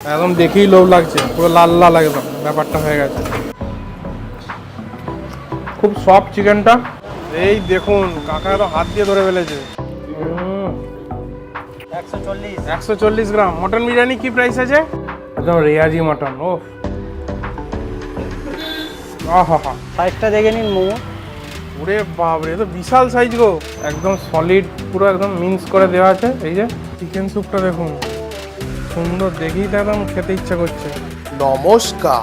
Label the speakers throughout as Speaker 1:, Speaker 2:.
Speaker 1: একদম দেখেই লোভ লাগছে পুরো লাল লাল একদম ব্যাপারটা হয়ে গেছে। খুব সফট চিকেনটা এই দেখুন কাকা তো হাত দিয়ে ধরে ফেলেছে।
Speaker 2: একশো চল্লিশ।
Speaker 1: গ্রাম। মটন বিরিয়ানি কি প্রাইস আছে? একদম রেয়াজি মটন ও আহা
Speaker 2: সাইজটা দেখে নিন মোমো।
Speaker 1: ওরে বাপরে এ তো বিশাল সাইজ গো। একদম সলিড পুরো একদম মিন্স করে দেওয়া আছে। এই যে চিকেন স্যুপটা দেখুন। সুন্দর দেখেই তো একদম খেতে ইচ্ছা করছে।
Speaker 3: নমস্কার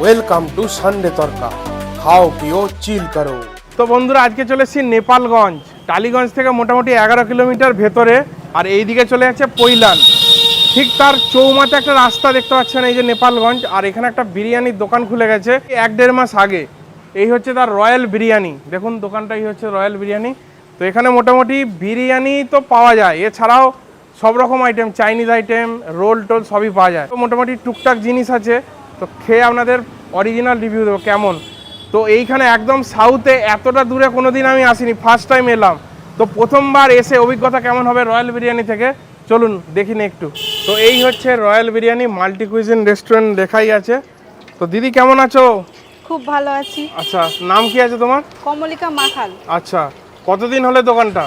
Speaker 3: ওয়েলকাম টু সানডে তরকা খাও পিও চিল করো।
Speaker 1: তো বন্ধুরা আজকে চলে এসেছি নেপালগঞ্জ। টালিগঞ্জ থেকে মোটামুটি এগারো কিলোমিটার ভেতরে আর এই দিকে চলে যাচ্ছে পৈলান। ঠিক তার চৌমাথা একটা রাস্তা দেখতে পাচ্ছেন এই যে নেপালগঞ্জ আর এখানে একটা বিরিয়ানির দোকান খুলে গেছে এক দেড় মাস আগে। এই হচ্ছে তার রয়্যাল বিরিয়ানি। দেখুন দোকানটাই হচ্ছে রয়্যাল বিরিয়ানি। তো এখানে মোটামুটি বিরিয়ানি তো পাওয়া যায়। এছাড়াও সব রকম আইটেম চাইনিজ আইটেম রোল টোল সবই পাওয়া যায়। তো মোটামুটি টুকটাক জিনিস আছে। তো খেয়ে আপনাদের অরিজিনাল রিভিউ দেবো কেমন? তো এইখানে একদম সাউথে এতটা দূরে কোনোদিন আমি আসিনি ফার্স্ট টাইম এলাম। তো প্রথমবার এসে অভিজ্ঞতা কেমন হবে রয়্যাল বিরিয়ানি থেকে? চলুন দেখি না একটু। তো এই হচ্ছে royal biryani multi cuisine restaurant দেখাই আছে। তো দিদি কেমন আছো?
Speaker 4: খুব ভালো আছি।
Speaker 1: আচ্ছা নাম কি আছে তোমার?
Speaker 4: কমলিকা মাখাল।
Speaker 1: আচ্ছা কতদিন হলে দোকানটা?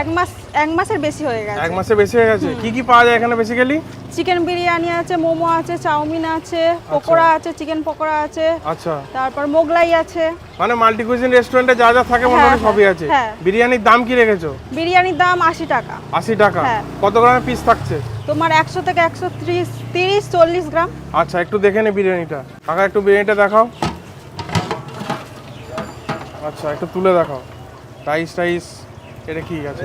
Speaker 4: এক মাস এক মাসের বেশি হয়ে গেছে।
Speaker 1: এক
Speaker 4: গেছে
Speaker 1: মাসে বেশি হয়ে গেছে। কি কি পাওয়া যায় এখানে বেসিক্যালি
Speaker 4: চিকেন বিরিয়ানি আছে মোমো আছে চাউমিন আছে পকোড়া আছে চিকেন পকোড়া আছে।
Speaker 1: আচ্ছা।
Speaker 4: তারপর মোগলাই আছে।
Speaker 1: মানে মাল্টি কুইজিন রেস্টুরেন্টে যা যা থাকে মোটামুটি
Speaker 4: হ্যাঁ,
Speaker 1: সবই আছে।
Speaker 4: হ্যাঁ।
Speaker 1: বিরিয়ানির দাম কি রেখেছো?
Speaker 4: বিরিয়ানির দাম আশি টাকা।
Speaker 1: আশি টাকা।
Speaker 4: হ্যাঁ।
Speaker 1: কত গ্রামের পিস থাকছে?
Speaker 4: তোমার একশো থেকে একশো ত্রিশ তিরিশ চল্লিশ গ্রাম।
Speaker 1: আচ্ছা একটু দেখে নে বিরিয়ানিটা কাকা একটু বিরিয়ানিটা দেখাও। আচ্ছা একটু তুলে দেখাও। রাইস টাইস এটা কি আছে?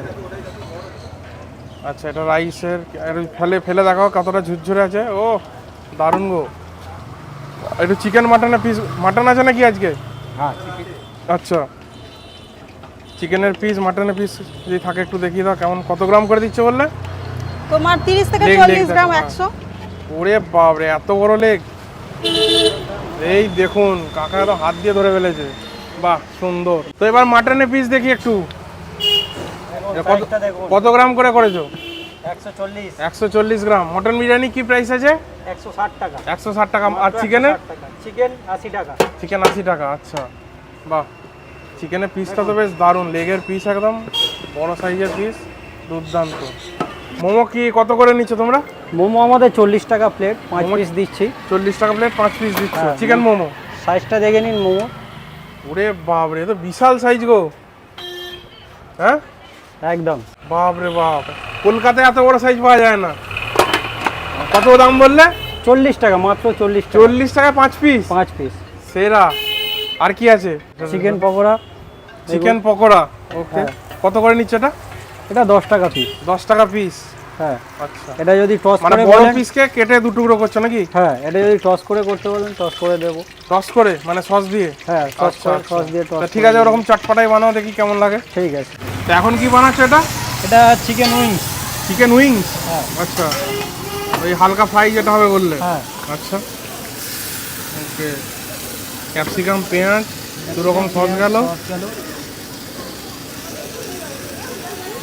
Speaker 1: আচ্ছা এটা রাইসের ফেলে ফেলে দেখাও কতটা ঝুরঝুরে আছে। ও দারুণ গো। একটু চিকেন মাটনের পিস মাটন আছে নাকি আজকে?
Speaker 2: হ্যাঁ
Speaker 1: আচ্ছা। চিকেনের পিস মাটনের পিস যদি থাকে একটু দেখিয়ে দাও কেমন কত গ্রাম করে দিচ্ছে বললে?
Speaker 4: তোমার তিরিশ থেকে
Speaker 1: লেগ, লেগ
Speaker 4: চল্লিশ
Speaker 1: দেখো,
Speaker 4: গ্রাম
Speaker 1: হ্যাঁ।
Speaker 4: একশো।
Speaker 1: ওরে বাপরে এত বড় লেগ। এই দেখুন কাকা তো হাত দিয়ে ধরে ফেলেছে। বাহ সুন্দর। তো এবার মাটনের পিস দেখি একটু। কত কত গ্রাম করে করেছ?
Speaker 2: একশো চল্লিশ।
Speaker 1: একশো চল্লিশ গ্রাম। মটন বিরিয়ানি কি প্রাইস আছে?
Speaker 2: একশো ষাট টাকা।
Speaker 1: একশো ষাট টাকা। আর চিকেনের
Speaker 2: চিকেন আশি টাকা।
Speaker 1: চিকেন আশি টাকা আচ্ছা। বাহ। চিকেনের পিসটা তো বেশ দারুণ। লেগের পিস একদম বড় সাইজের পিস দুর্দান্ত। মোমো কি কত করে নিচ্ছ তোমরা?
Speaker 2: মোমো আমাদের চল্লিশ টাকা প্লেট পাঁচ পিস দিচ্ছি।
Speaker 1: চল্লিশ টাকা প্লেট পাঁচ পিস দিচ্ছ? চিকেন মোমো।
Speaker 2: সাইজটা দেখে নিন মোমো।
Speaker 1: ওরে বাপরে এ তো বিশাল সাইজ গো। হ্যাঁ?
Speaker 2: একদম।
Speaker 1: বাপরে বাপ। কলকাতায় এত বড় সাইজ পাওয়া যায় না। কত দাম বললে?
Speaker 2: চল্লিশ টাকা মাত্র চল্লিশ
Speaker 1: চল্লিশ টাকা পাঁচ পিস
Speaker 2: পাঁচ পিস
Speaker 1: সেরা। আর কি আছে?
Speaker 2: Chicken pakora.
Speaker 1: Chicken pakora. Okay
Speaker 2: হ্যাঁ।
Speaker 1: কত করে নিচ্ছে এটা?
Speaker 2: এটা দশ টাকা পিস
Speaker 1: দশ টাকা পিস
Speaker 2: হ্যাঁ।
Speaker 1: আচ্ছা।
Speaker 2: এটা যদি টস
Speaker 1: মানে
Speaker 2: করে
Speaker 1: বড় পিসকে কেটে দু টুকরো করছ নাকি?
Speaker 2: হ্যাঁ এটা যদি টস করে করতে বলেন টস করে দেবো।
Speaker 1: টস করে? মানে সস দিয়ে?
Speaker 2: হ্যাঁ টস
Speaker 1: আচ্ছা, আচ্ছা।
Speaker 2: দিয়ে টস
Speaker 1: ঠিক আছে ওরকম চটপটাই বানাও দেখি কেমন লাগে।
Speaker 2: ঠিক আছে।
Speaker 1: তো এখন কি বানাচ্ছো এটা?
Speaker 2: এটা চিকেন উইংস
Speaker 1: চিকেন উইংস
Speaker 2: হ্যাঁ।
Speaker 1: আচ্ছা। ওই হালকা ফ্রাই যেটা হবে বললে?
Speaker 2: হ্যাঁ।
Speaker 1: আচ্ছা। ওকে। ক্যাপসিকাম পেঁয়াজ দু রকম সস গেল।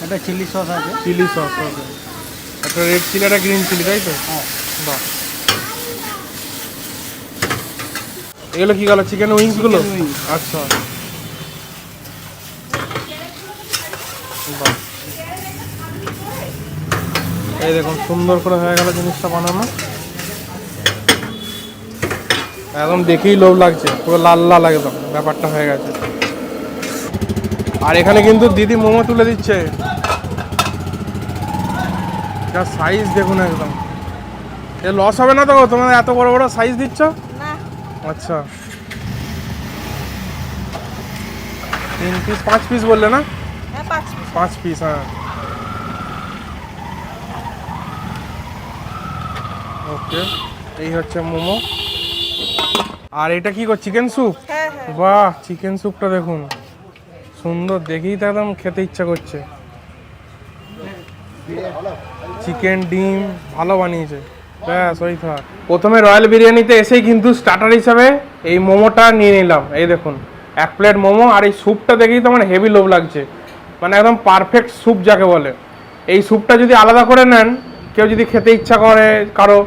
Speaker 2: এটা চিলি সস আছে।
Speaker 1: চিলি সস ওকে একটা রেড চিলি একটা গ্রিন চিলি তাই তো?
Speaker 2: হ্যাঁ।
Speaker 1: বাহ। এগুলো কি গেল? চিকেন
Speaker 2: উইংসগুলো?
Speaker 1: আচ্ছা বাহ। এই দেখুন সুন্দর করে হয়ে গেল জিনিসটা বানানো। একদম দেখেই লোভ লাগছে পুরো লাল লাল একদম ব্যাপারটা হয়ে গেছে। আর এখানে কিন্তু দিদি মোমো তুলে দিচ্ছে। যা সাইজ দেখুন একদম। এ লস হবে না তো? তোমাদের এত বড় বড় সাইজ দিচ্ছ? আচ্ছা। তিন পিস পাঁচ পিস বললে না?
Speaker 4: হ্যাঁ। পাঁচ
Speaker 1: পিস হ্যাঁ। ওকে এই হচ্ছে মোমো। আর এটা কি কর চিকেন স্যুপ
Speaker 4: হ্যাঁ হ্যাঁ।
Speaker 1: বাহ চিকেন স্যুপটা দেখুন। সুন্দর দেখেই তো একদম খেতে ইচ্ছা করছে। চিকেন ডিম ভালো বানিয়েছে। ব্যাস ওই থাক। প্রথমে রয়্যাল বিরিয়ানিতে এসেই কিন্তু স্টার্টার হিসাবে এই মোমোটা নিয়ে নিলাম। এই দেখুন এক প্লেট মোমো আর এই স্যুপটা দেখেই তো আমার হেভি লোভ লাগছে। মানে একদম পারফেক্ট স্যুপ যাকে বলে। এই স্যুপটা যদি আলাদা করে নেন কেউ যদি খেতে ইচ্ছা করে কারও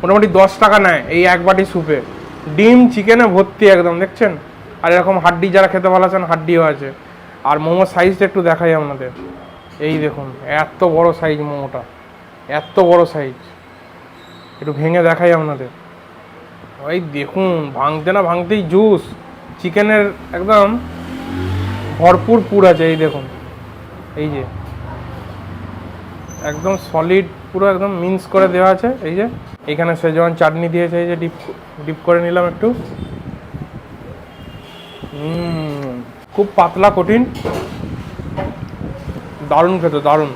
Speaker 1: মোটামুটি দশ টাকা নেয় এই এক বাটি স্যুপে ডিম চিকেনে ভর্তি একদম, দেখছেন? আর এরকম হাড্ডি যারা খেতে ভালো আছেন হাড্ডিও আছে। আর মোমোর সাইজটা একটু দেখাই আপনাদের। এই দেখুন, এত বড় সাইজ মোমোটা। এত বড় সাইজ একটু ভেঙে দেখাই আপনাদের। ওই দেখুন, ভাঙতে না ভাঙতেই জুস চিকেনের একদম ভরপুর পুর আছে, এই দেখুন। এই যে। একদম সলিড পুরো একদম মিন্স করে দেওয়া আছে, এই যে। এখানে সেজওয়ান চাটনি দিয়েছে, এই যে ডিপ ডিপ করে নিলাম একটু। খুব পাতলা কঠিন। দারুণ খেতে, দারুণ।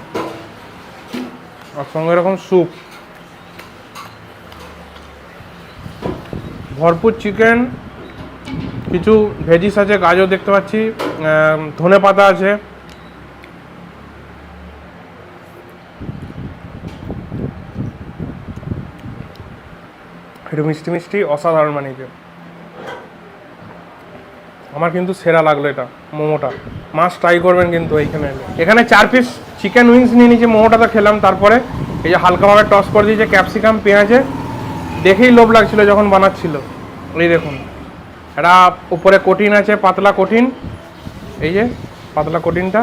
Speaker 1: আর সঙ্গে এরকম স্যুপ ভরপুর চিকেন কিছু ভেজিস আছে, গাজর দেখতে পাচ্ছি ধনে পাতা আছে। একটু মিষ্টি মিষ্টি, অসাধারণ বানিয়েছে আমার কিন্তু সেরা লাগল এটা, মোমোটা। মাছ ট্রাই করবেন কিন্তু এইখানে। এখানে চার পিস চিকেন উইংস নিয়ে নিয়েছি, মোমোটা তো খেলাম। তারপরে এই যে হালকাভাবে টস করে দিয়েছে ক্যাপসিকাম পেঁয়াজে। দেখেই লোভ লাগছিল যখন বানাচ্ছিল। এই দেখুন, এটা উপরে কঠিন আছে, পাতলা কঠিন এই যে পাতলা কঠিনটা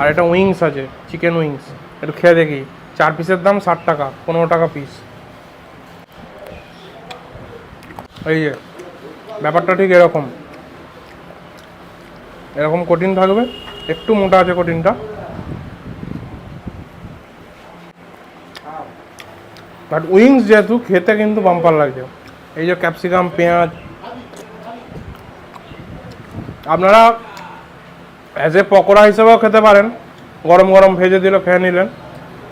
Speaker 1: আর এটা উইংস আছে চিকেন উইংস একটু খেয়ে দেখি। চার পিসের দাম ষাট টাকা, পনেরো টাকা পিস এই যে, ব্যাপারটা ঠিক এরকম। এরকম কঠিন থাকবে, একটু মোটা আছে কঠিনটা। বাট উইংস যেহেতু, খেতে কিন্তু বাম্পার লাগছে। এই যে ক্যাপসিকাম পেঁয়াজ। আপনারা অ্যাজ এ পকোড়া হিসেবেও খেতে পারেন। গরম গরম ভেজে দিল খেয়ে নিলেন।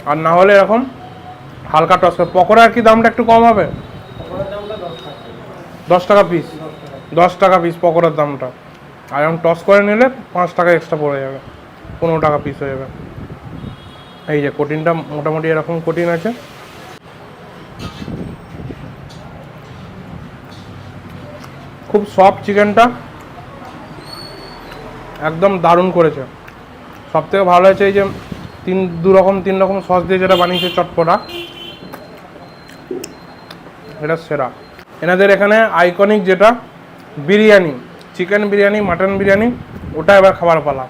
Speaker 1: আর না হলে এরকম হালকা টস পকোড়ার কি দামটা একটু কম হবে? দশ টাকা পিস দশ টাকা পিস পকোড়ার দামটা। আর এখন টস করে নিলে পাঁচ টাকা এক্সট্রা পড়ে যাবে। পনেরো টাকা পিস হয়ে যাবে। এই যে কঠিনটা মোটামুটি এরকম কঠিন আছে। খুব সফট চিকেনটা একদম দারুণ করেছে। সব থেকে ভালো হয়েছে এই যে তিন, দু রকম, তিন রকম সস দিয়ে যেটা বানিয়েছে চটপটা। এটা সেরা। এনাদের এখানে আইকনিক যেটা বিরিয়ানি চিকেন বিরিয়ানি মাটন বিরিয়ানি ওটা এবার খাবার পালা।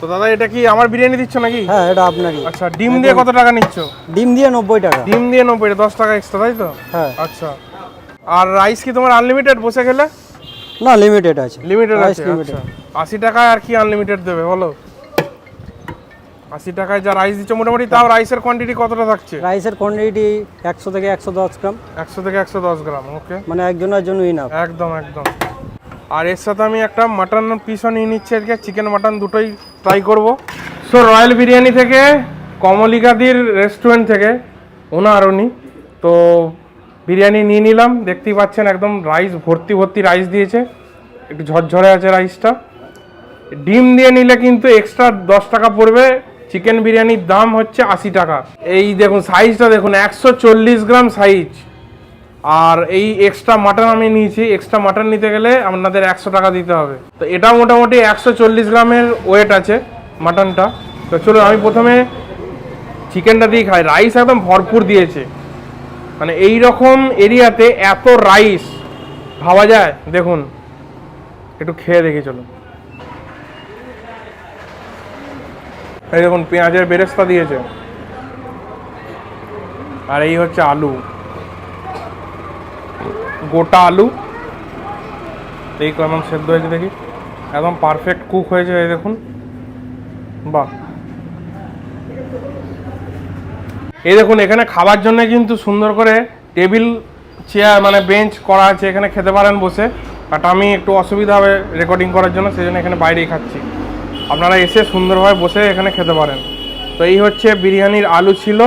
Speaker 1: তো দাদা এটা কি আমার বিরিয়ানি দিচ্ছ নাকি?
Speaker 2: হ্যাঁ এটা আপনারই।
Speaker 1: আচ্ছা ডিম দিয়ে কত টাকা নিচ্ছ?
Speaker 2: ডিম দিয়ে নব্বই টাকা।
Speaker 1: ডিম দিয়ে নব্বই দশ টাকা এক্সট্রা তাই তো?
Speaker 2: হ্যাঁ।
Speaker 1: আচ্ছা। আর রাইস কি তোমার আনলিমিটেড বসে গেলে
Speaker 2: না লিমিটেড আছে।
Speaker 1: লিমিটেড আছে। আচ্ছা। আশি টাকায় আর কি আনলিমিটেড দেবে বলো? আশি টাকায় যা রাইস দিচ্ছ মোটামুটি তাও রাইসের কোয়ান্টিটি কতটা থাকছে?
Speaker 2: রাইসের কোয়ান্টিটি একশো থেকে একশো দশ গ্রাম।
Speaker 1: একশো থেকে একশো দশ গ্রাম ওকে
Speaker 2: মানে একজনের জন্য ইনাফ
Speaker 1: একদম একদম। আর এর সাথে আমি একটা মাটন পিসও নিয়ে নিচ্ছি আজকে চিকেন মাটন দুটোই ট্রাই করব। সো রয়্যাল বিরিয়ানি থেকে কমলিকাদির রেস্টুরেন্ট থেকে ওনার উনি তো বিরিয়ানি নিয়ে নিলাম দেখতেই পাচ্ছেন একদম রাইস ভর্তি ভর্তি রাইস দিয়েছে। একটু ঝরঝরে আছে রাইসটা ডিম দিয়ে নিলে কিন্তু এক্সট্রা দশ টাকা পড়বে চিকেন বিরিয়ানির দাম হচ্ছে আশি টাকা। এই দেখুন সাইজটা দেখুন, একশো চল্লিশ গ্রাম সাইজ আর এই এক্সট্রা মাটন আমি নিয়েছি এক্সট্রা মাটন নিতে গেলে আপনাদের একশো টাকা দিতে হবে। তো এটা মোটামুটি একশো চল্লিশ গ্রামের ওয়েট আছে মাটনটা তো চলো আমি প্রথমে চিকেনটা দিয়ে খাই। রাইস একদম ভরপুর দিয়েছে। মানে এই রকম এরিয়াতে এত রাইস ভাবা যায়? দেখুন, একটু খেয়ে দেখি চলো এই দেখুন, পেঁয়াজের বেরেস্তা দিয়েছে। আর এই হচ্ছে আলু। গোটা আলু। এই কেমন সেদ্ধ হয়েছে দেখি। একদম পারফেক্ট কুক হয়েছে, এই দেখুন। বাহ। এই দেখুন, এখানে খাবার জন্য কিন্তু সুন্দর করে টেবিল, চেয়ার মানে বেঞ্চ করা আছে, এখানে খেতে পারেন বসে। বাট আমি একটু অসুবিধা হবে রেকর্ডিং করার জন্য, সেই জন্য এখানে বাইরেই খাচ্ছি। আপনারা এসে সুন্দরভাবে বসে এখানে খেতে পারেন। তো এই হচ্ছে বিরিয়ানির আলু ছিল।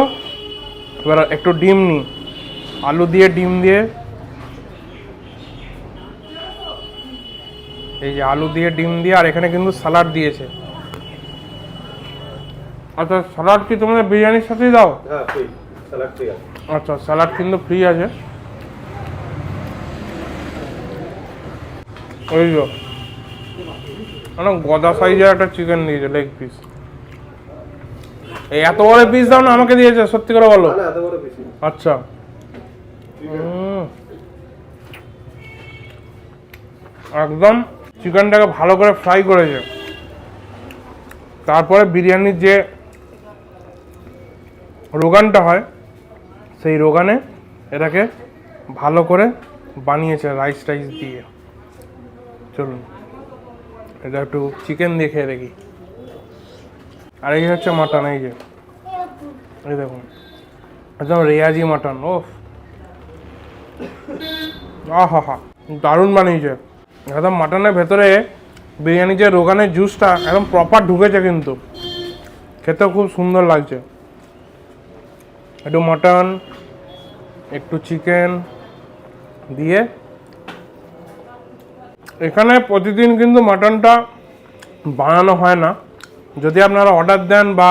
Speaker 1: এবার একটু ডিম নিই। আলু দিয়ে ডিম দিয়ে এই যে আলু দিয়ে ডিম দিয়ে আর এখানে কিন্তু স্যালাড দিয়েছে। আচ্ছা স্যালাড কি তোমাদের বিরিয়ানির সাথেই দাও? আচ্ছা স্যালাড কিন্তু ফ্রি আছে। ওই মানে গদা সাইজের একটা চিকেন দিয়েছে লেগ পিস এই এত বড় পিস দাও না আমাকে দিয়েছে সত্যি করে বলো। আচ্ছা। একদম চিকেনটাকে ভালো করে ফ্রাই করেছে। তারপরে বিরিয়ানির যে রোগানটা হয় সেই রোগানে এটাকে ভালো করে বানিয়েছে রাইস টাইস দিয়ে। চলুন। এটা একটু চিকেন দিয়ে খেয়ে দেখি। আর এই হচ্ছে মাটন এই যে। এই দেখুন। একদম রেয়াজি মাটন ও আহা হা দারুণ বানিয়েছে। একদম মাটনের ভেতরে বিরিয়ানির যে রোগানের জুসটা একদম প্রপার ঢুকেছে কিন্তু। খেতেও খুব সুন্দর লাগছে। একটু মাটন একটু চিকেন দিয়ে এখানে প্রতিদিন কিন্তু মাটনটা বানানো হয় না। যদি আপনারা অর্ডার দেন বা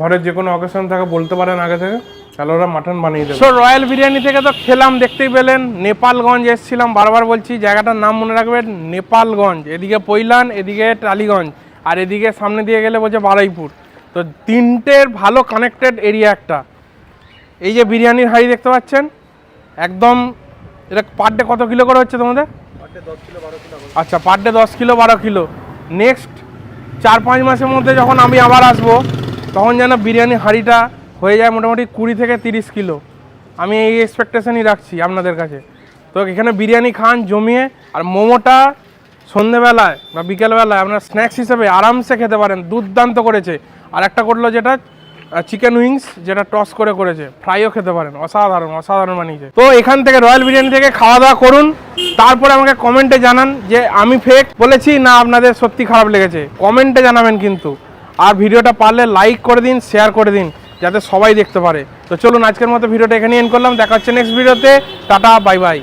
Speaker 1: ঘরের যে কোনো অকেশন থাকে বলতে পারেন আগে থেকে, তাহলে ওরা মাটন বানিয়ে দেবে। সো রয়্যাল বিরিয়ানি থেকে তো খেলাম, দেখতেই পেলেন, নেপালগঞ্জ এসেছিলাম, বারবার বলছি, জায়গাটার নাম মনে রাখবেন, নেপালগঞ্জ, এদিকে পৈলান, এদিকে টালিগঞ্জ, আর এদিকে সামনে দিয়ে গেলে বলছে বারুইপুর। তো তিনটের ভালো কানেক্টেড এরিয়া একটা। এই যে বিরিয়ানির হাঁড়ি দেখতে পাচ্ছেন, একদম, এটা পার ডে কত কিলো করে হচ্ছে তোমাদের? আচ্ছা পার ডে দশ কিলো, বারো কিলো। নেক্সট চার পাঁচ মাসের মধ্যে যখন আমি আবার আসব, তখন যেন বিরিয়ানি হাঁড়িটা হয়ে যায় মোটামুটি কুড়ি থেকে তিরিশ কিলো। আমি এই এক্সপেকটেশনই রাখছি আপনাদের কাছে। তো এখানে বিরিয়ানি খান, জমিয়ে, আর মোমোটা সন্ধেবেলায় বা বিকেলবেলায় আপনার স্ন্যাক্স হিসেবে আরামসে খেতে পারেন। দুর্দান্ত করেছে। আর একটা করল যেটা চিকেন উইংস যেটা টস করে করেছে ফ্রাইও খেতে পারেন, অসাধারণ অসাধারণ বানিয়েছে। তো এখান থেকে রয়্যাল বিরিয়ানি থেকে খাওয়া দাওয়া করুন, তারপরে আমাকে কমেন্টে জানান যে আমি ফেক বলেছি না আপনাদের সত্যি খারাপ লেগেছে। কমেন্টে জানাবেন কিন্তু। আর ভিডিওটা পারলে লাইক করে দিন শেয়ার করে দিন, যাতে সবাই দেখতে পারে। তো চলুন আজকের মতো ভিডিওটা এখানে এন্ড করলাম। দেখা হচ্ছে নেক্সট ভিডিওতে টাটা বাই বাই